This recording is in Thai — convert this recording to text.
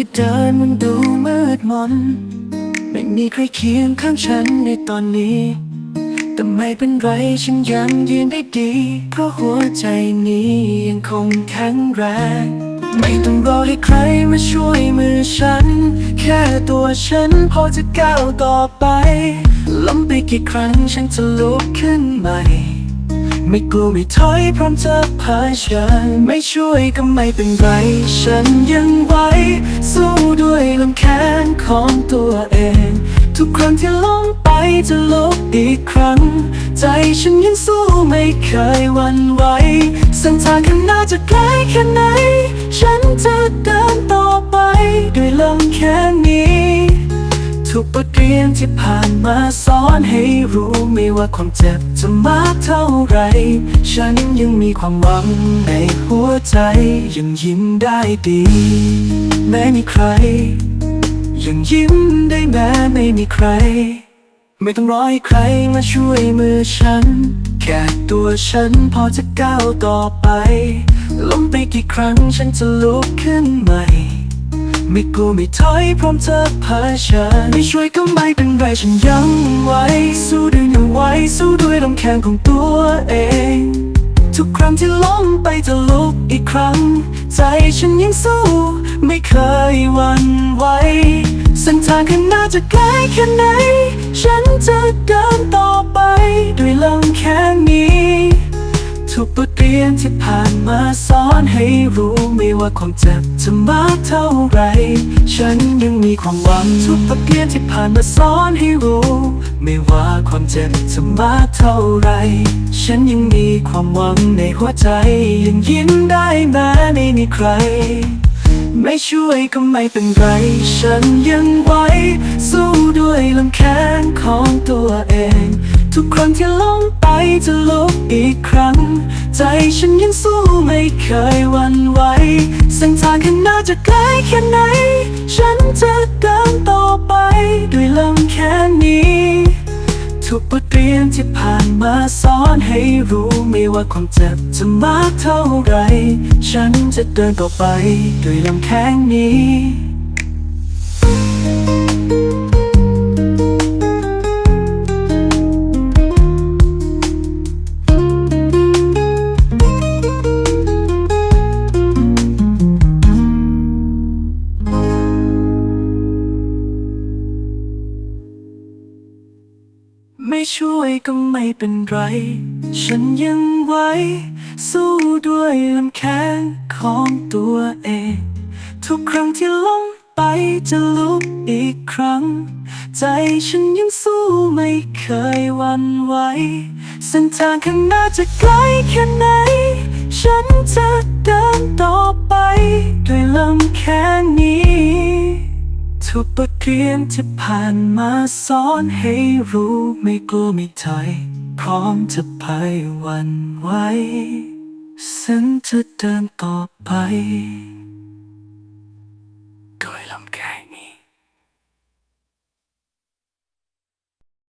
ที่เดินมันดูมืดมน ไม่มีใครเคียงข้างฉันในตอนนี้ แต่ไม่เป็นไรฉันยังยืนได้ดี เพราะหัวใจนี้ยังคงแข็งแรง ไม่ต้องรอให้ใครมาช่วยมือฉัน แค่ตัวฉันพอจะก้าวต่อไป ล้มไปกี่ครั้งฉันจะลุกขึ้นใหม่ไม่กลัวไม่ถอยพร้อมจะเผชิญไม่ช่วยก็ไม่เป็นไร ฉันยังไหว ของตัวเอง ทุกครั้งที่ล้มไปจะลุกอีกครั้ง ใจฉันยังสู้ไม่เคยวันไหวเส้นทางข้างหน้าจะไกลแค่ไหน ฉันจะเดินต่อไป ด้วยลำแขนนี้ ทุกบทเรียนที่ผ่านมาสอนให้รู้ไม่ว่าความเจ็บจะมากเท่าไหรฉันยังมีความหวังในหัวใจยังยิ้มได้ดี แม้มีใคร ยังยิ้มได้แม้ไม่มีใคร ไม่ต้องรอให้ใครมาช่วยมือฉัน แค่ตัวฉันพอจะก้าวต่อไป ล้มไปกี่ครั้งฉันจะลุกขึ้นใหม่ ไม่กลัวไม่ถอยพร้อมจะเผชิญไม่ช่วยก็ไม่เป็นไรฉันยังไหวสู้ด้วยเนื้อไหวสู้ด้วยลำแขนของตัวเอง ทุกครั้งที่ล้มไปจะลุกอีกครั้ง ใจฉันยังสู้ ไม่เคยวันไหวเส้นทางข้างหน้าจะไกลแค่ไหน ฉันจะเดินต่อไป ด้วยลมแค่นี้ ทุกบทเรียนที่ผ่านมาสอนให้รู้ไม่ว่าความเจ็บจะมากเท่าไร ฉันยังมีความหวังทุกบทเรียนที่ผ่านมาสอนให้รู้ ไม่ว่าความเจ็บจะมากเท่าไร ฉันยังมีความหวังในหัวใจ ยังยิ้มได้แม้ไม่มีใคร ไม่ช่วยก็ไม่เป็นไร ฉันยังไหวสู้ด้วยลำแขนของตัวเอง ทุกครั้งที่ล้ม จะลุกอีกครั้ง ใจฉันยังสู้ไม่เคยวันไหวเส้นทางข้างหน้าจะไกลแค่ไหน ฉันจะเดินต่อไป ด้วยลำแขนนี้ ทุกบทเรียนที่ผ่านมาสอนให้รู้ไม่ว่าความเจ็บจะมากเท่าไหรฉันจะเดินต่อไป ด้วยลำแข้งนี้ ช่วยก็ไม่เป็นไร ฉันยังไหวสู้ด้วยลำแขนของตัวเอง ทุกครั้งที่ล้มไปจะลุกอีกครั้ง ใจฉันยังสู้ไม่เคยวันไหวเส้นทางข้างหน้าจะไกลแค่ไหน ฉันจะเดินต่อไปด้วยลำ ทุกบทเรียนที่ผ่านมาสอนให้รู้ไม่กลัวไม่ถอยพร้อมจะไปวันไหวฉันจะเดินต่อไป